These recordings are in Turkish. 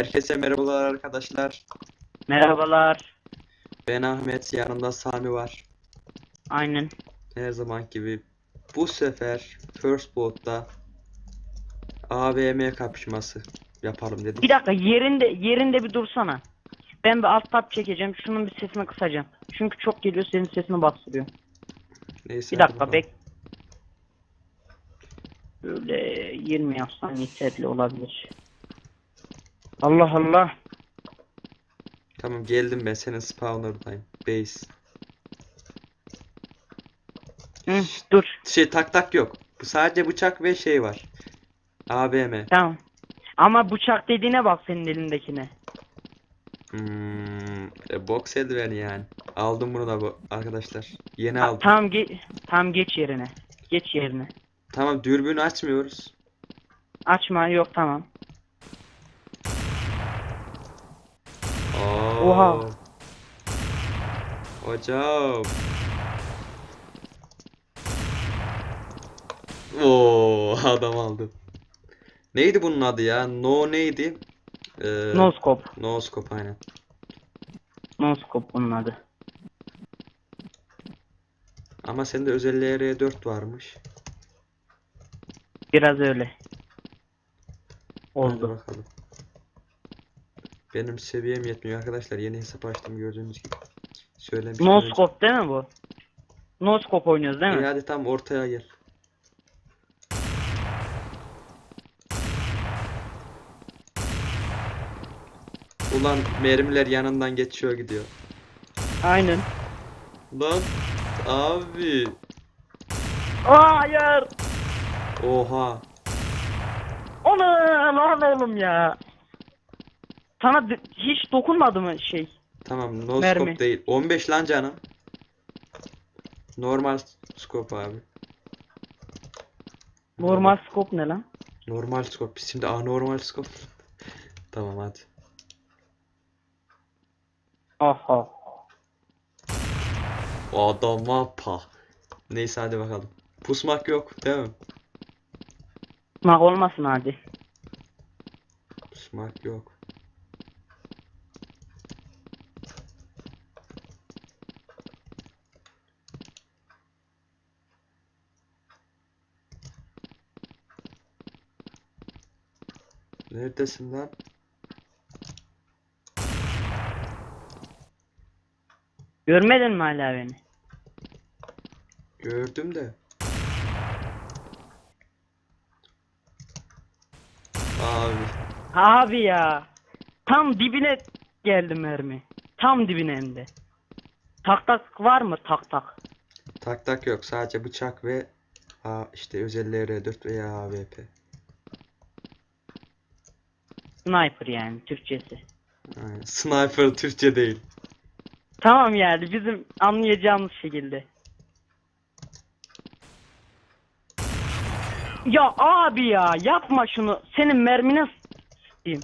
Herkese merhabalar arkadaşlar. Merhabalar. Ben Ahmet, yanımda Sami var. Aynen. Her zaman gibi bu sefer First Boat'ta AVM kapışması yapalım dedik. Bir dakika yerinde yerinde bir dursana. Ben bir alt tab çekeceğim. Şunun bir sesini kısacağım. Çünkü çok geliyor senin sesini bastırıyor. Neyse Bir hadi dakika bakalım. bek. Böyle 20 yapsam yeterli olabilir. Allah Allah. Tamam geldim ben senin spawner'dayım. Base. Hı, dur. Şey tak tak yok. Bu sadece bıçak ve şey var. AVM. Tamam. Ama bıçak dediğine bak senin elindekine. Hmm, e, box eldiven yani. Aldım bunu da bu arkadaşlar. Yeni aldım. tamam ge tamam geç yerine. Geç yerine. Tamam dürbünü açmıyoruz. Açma yok tamam. Oha. Hocam. Oo adam aldı. Neydi bunun adı ya? No neydi? Ee, No scope. no scope aynen. No scope bunun adı. Ama sende özelliğe R4 varmış. Biraz öyle. Hadi Oldu. bakalım. Benim seviyem yetmiyor arkadaşlar. Yeni hesap açtım gördüğünüz gibi. Söylemiştim. No scope değil mi bu? No scope oynuyoruz değil İyi mi? hadi tam ortaya gel. Ulan mermiler yanından geçiyor gidiyor. Aynen. Lan abi. Aa, hayır. Oha. Onu lan oğlum ya. Sana hiç dokunmadı mı şey? Tamam no Mermi. scope değil. 15 lan canım. Normal scope abi. Normal scope ne lan? Normal scope. Biz şimdi anormal scope. tamam hadi. Aha. Adama pa. Neyse hadi bakalım. Pusmak yok değil mi? Mak olmasın hadi. Pusmak yok. Neredesin lan? Görmedin mi hala beni? Gördüm de. Abi. Abi ya. Tam dibine geldi mermi. Tam dibine hem de. Tak tak var mı tak tak? Tak tak yok. Sadece bıçak ve ha, işte özelliğe R4 veya AWP. Sniper yani Türkçesi. Aynen. Sniper Türkçe değil. Tamam yani bizim anlayacağımız şekilde. Ya abi ya yapma şunu. Senin mermine s**eyim.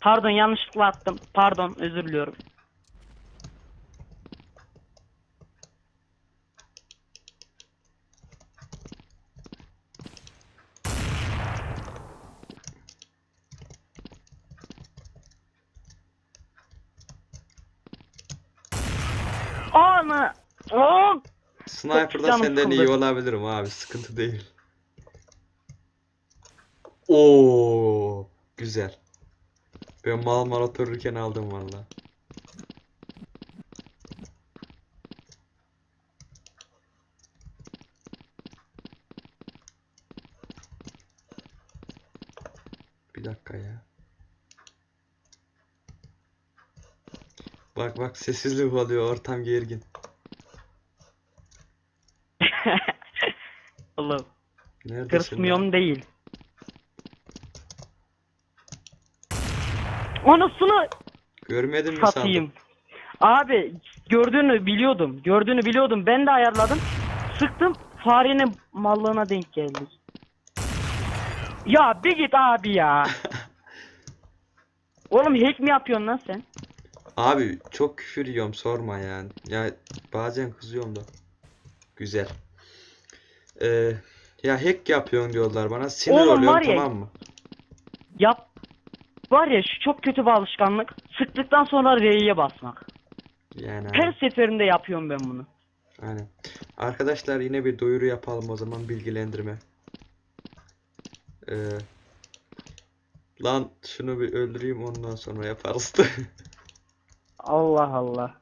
Pardon yanlışlıkla attım. Pardon özür diliyorum. Oh! Sniper'da canım senden iyi olabilirim abi. Sıkıntı değil. Oo, güzel. Ben mal mal otururken aldım valla. Bir dakika ya. Bak bak sessizlik oluyor ortam gergin. Oğlum Kırsmıyorum değil. Anasını Görmedin mi sandın? satayım. Abi gördüğünü biliyordum. Gördüğünü biliyordum. Ben de ayarladım. Sıktım. Farenin mallığına denk geldik. Ya bir git abi ya. Oğlum hack mi yapıyorsun lan sen? Abi çok küfür yiyorum sorma yani. Ya bazen kızıyorum da. Güzel. Ee, ya hack yapıyorsun diyorlar bana. Sinir Oğlum oluyorum var ya- tamam mı? Yap. var ya şu çok kötü bir alışkanlık. Sıktıktan sonra R'ye basmak. Yani Her seferinde yapıyorum ben bunu. aynen. Arkadaşlar yine bir duyuru yapalım o zaman bilgilendirme. Ee, lan şunu bir öldüreyim ondan sonra yaparız da. Allah Allah.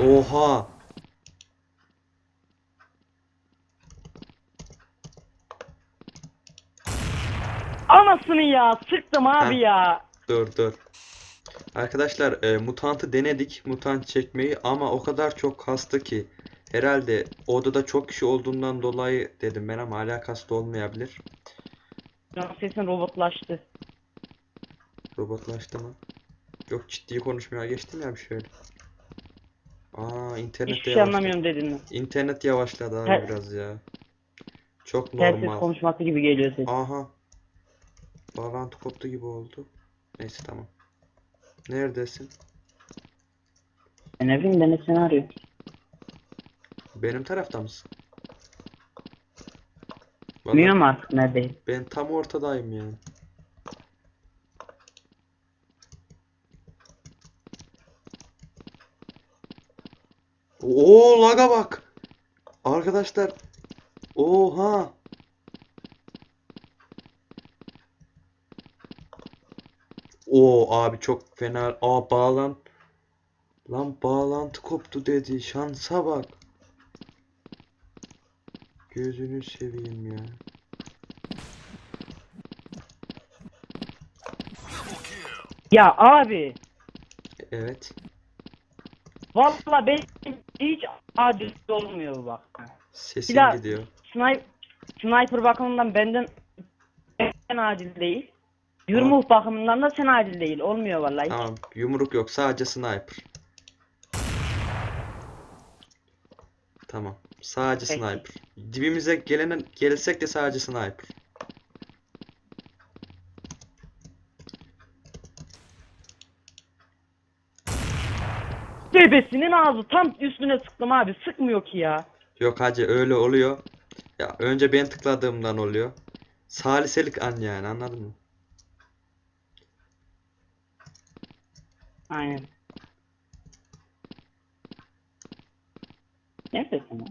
Oha! Anasını ya sıktım abi Heh. ya. Dur dur. Arkadaşlar e, mutantı denedik mutant çekmeyi ama o kadar çok kastı ki herhalde odada çok kişi olduğundan dolayı dedim ben ama alakası da olmayabilir. Ya sesin robotlaştı. Robotlaştı mı? Yok ciddi konuşmaya geçtim ya bir şöyle. Aa internet Hiçbir şey yavaşladı. anlamıyorum dedin mi? İnternet yavaşladı abi Her- biraz ya. Çok Telsiz normal. konuşması gibi geliyor ses. Aha. Bağlantı koptu gibi oldu. Neyse tamam. Neredesin? Ben ne bileyim ben de seni arıyorum. Benim tarafta mısın? Vallahi Bilmiyorum artık neredeyim. ben tam ortadayım yani. Oo laga bak. Arkadaşlar. Oha. Oo abi çok fena. Aa bağlan. Lan bağlantı koptu dedi. Şansa bak. Gözünü seveyim ya. Ya abi. Evet. Valla ben hiç adil olmuyor bak. Sesin daha- gidiyor. Sniper, sniper bakımından benden sen adil değil. Yumruk bakımından da sen adil değil. Olmuyor vallahi. Tamam. Yumruk yok. Sadece sniper. Tamam. Sadece Peki. sniper. Dibimize gelene gelsek de sadece sniper. Bebesinin ağzı tam üstüne sıktım abi. Sıkmıyor ki ya. Yok hacı öyle oluyor. Ya önce ben tıkladığımdan oluyor. Saliselik an yani anladın mı? Aynen. Neredesin lan?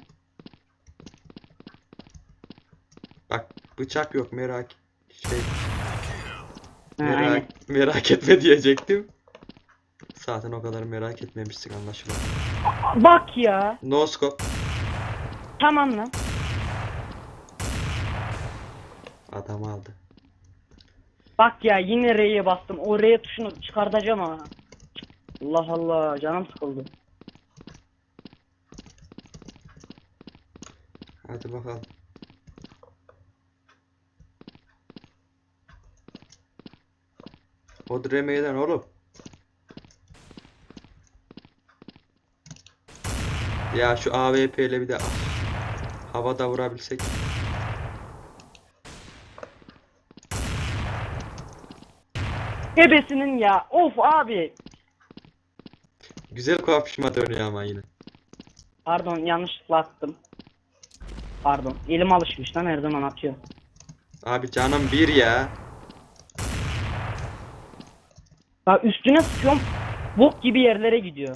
Bak bıçak yok merak şey Ha, merak aynen. merak etme diyecektim. Zaten o kadar merak etmemiştik anlaşılan. Bak ya. No scope. Tamam lan. Adam aldı. Bak ya yine R'ye bastım. O R tuşunu çıkartacağım ha. Allah Allah canım sıkıldı. Hadi bakalım. Hodre meydan oğlum. Ya şu AWP ile bir de havada vurabilsek. Bebesinin ya. Of abi. Güzel kapışma dönüyor ama yine. Pardon yanlışlıkla attım. Pardon. Elim alışmış lan her zaman atıyor. Abi canım bir ya. Ya üstüne sıkıyorum. Bok gibi yerlere gidiyor.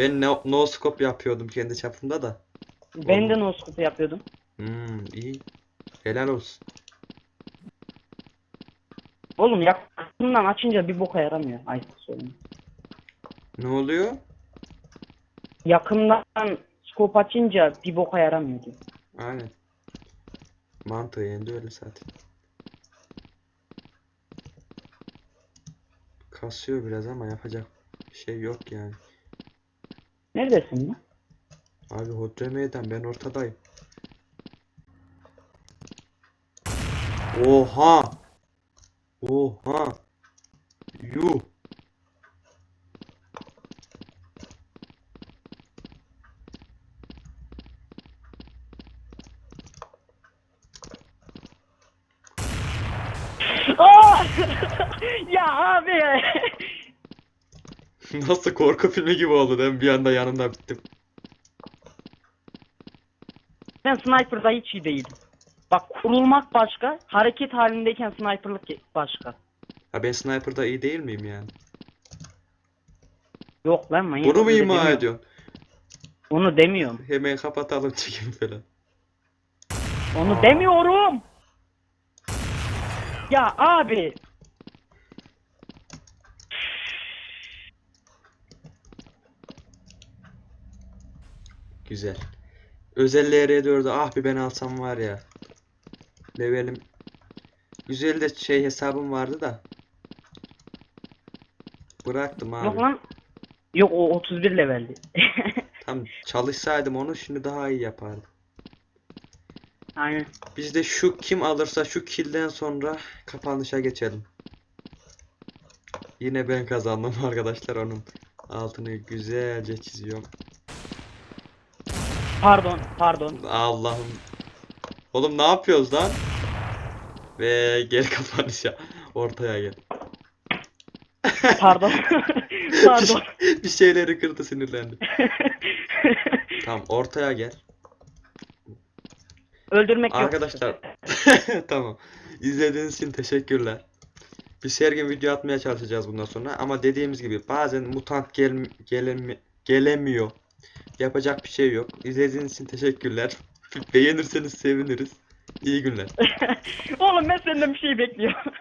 Ben no, no scope yapıyordum kendi çapımda da. Ben de no scope yapıyordum. Hmm, iyi. Helal olsun. Oğlum yakından açınca bir boka yaramıyor. Ay söyleyeyim. Ne oluyor? Yakından scope açınca bir boka yaramıyor diyor. Aynen. Mantığı yendi öyle zaten. Kasıyor biraz ama yapacak bir şey yok yani. Neredesin lan? Abi hodre meydan ben ortadayım. Oha! Oha! Yuh! Aa! ya abi. Nasıl korku filmi gibi oldu mi? Bir anda yanında bittim. Ben sniper'da hiç iyi değilim. Bak kurulmak başka, hareket halindeyken sniper'lık başka. Ha ben sniper'da iyi değil miyim yani? Yok lan manyak. Bunu mu ima demiyorum. ediyorsun? Onu demiyorum. Hemen kapatalım çekim falan. Onu demiyorum. Ya abi. Güzel. Özelliğe R4'ü ah bir ben alsam var ya. Levelim. Güzel de şey hesabım vardı da. Bıraktım abi. Yok lan. Yok o 31 leveldi. Tam çalışsaydım onu şimdi daha iyi yapardım. Aynen. Biz de şu kim alırsa şu kill'den sonra kapanışa geçelim. Yine ben kazandım arkadaşlar onun altını güzelce çiziyorum. Pardon, pardon. Allah'ım. Oğlum ne yapıyoruz lan? Ve gel kapanışa. Ortaya gel. Pardon. pardon. bir şeyleri kırdı sinirlendi. Tamam ortaya gel. Öldürmek yok. Arkadaşlar tamam. İzlediğiniz için teşekkürler. Biz her gün video atmaya çalışacağız bundan sonra ama dediğimiz gibi bazen mutant gel gelemi- gelemiyor. Yapacak bir şey yok. İzlediğiniz için teşekkürler. Beğenirseniz seviniriz. İyi günler. Oğlum ben senden bir şey bekliyorum.